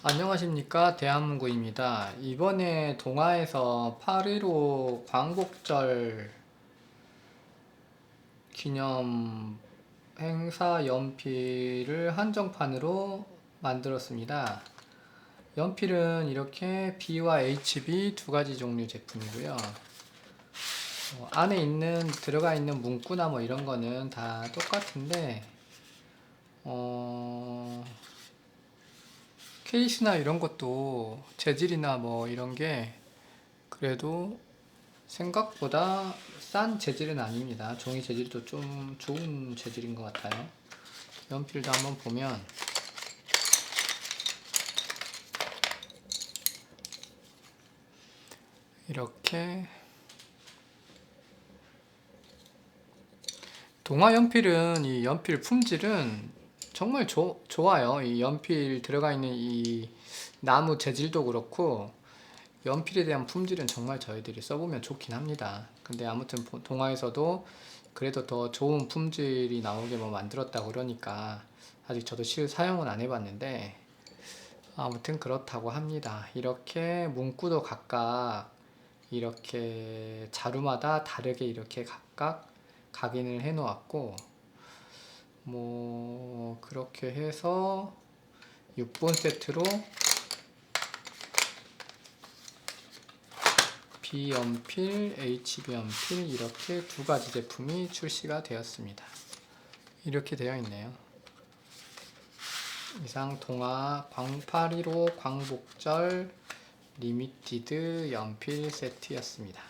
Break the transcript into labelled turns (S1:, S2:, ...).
S1: 안녕하십니까 대한문구입니다. 이번에 동아에서 8.15 광복절 기념 행사 연필을 한정판으로 만들었습니다. 연필은 이렇게 B와 HB 두 가지 종류 제품이고요. 어, 안에 있는 들어가 있는 문구나 뭐 이런 거는 다 똑같은데 어, 케이스나 이런 것도 재질이나 뭐 이런 게 그래도 생각보다 싼 재질은 아닙니다. 종이 재질도 좀 좋은 재질인 것 같아요. 연필도 한번 보면 이렇게 동화 연필은 이 연필 품질은 정말 조, 좋아요. 이 연필 들어가 있는 이 나무 재질도 그렇고 연필에 대한 품질은 정말 저희들이 써보면 좋긴 합니다. 근데 아무튼 보- 동화에서도 그래도 더 좋은 품질이 나오게 뭐 만들었다고 그러니까 아직 저도 실 사용은 안 해봤는데 아무튼 그렇다고 합니다. 이렇게 문구도 각각 이렇게 자루마다 다르게 이렇게 각각 각인을 해 놓았고 뭐 그렇게 해서 6번 세트로 B 연필, HB 연필 이렇게 두 가지 제품이 출시가 되었습니다. 이렇게 되어 있네요. 이상 동화 광815 광복절 리미티드 연필 세트였습니다.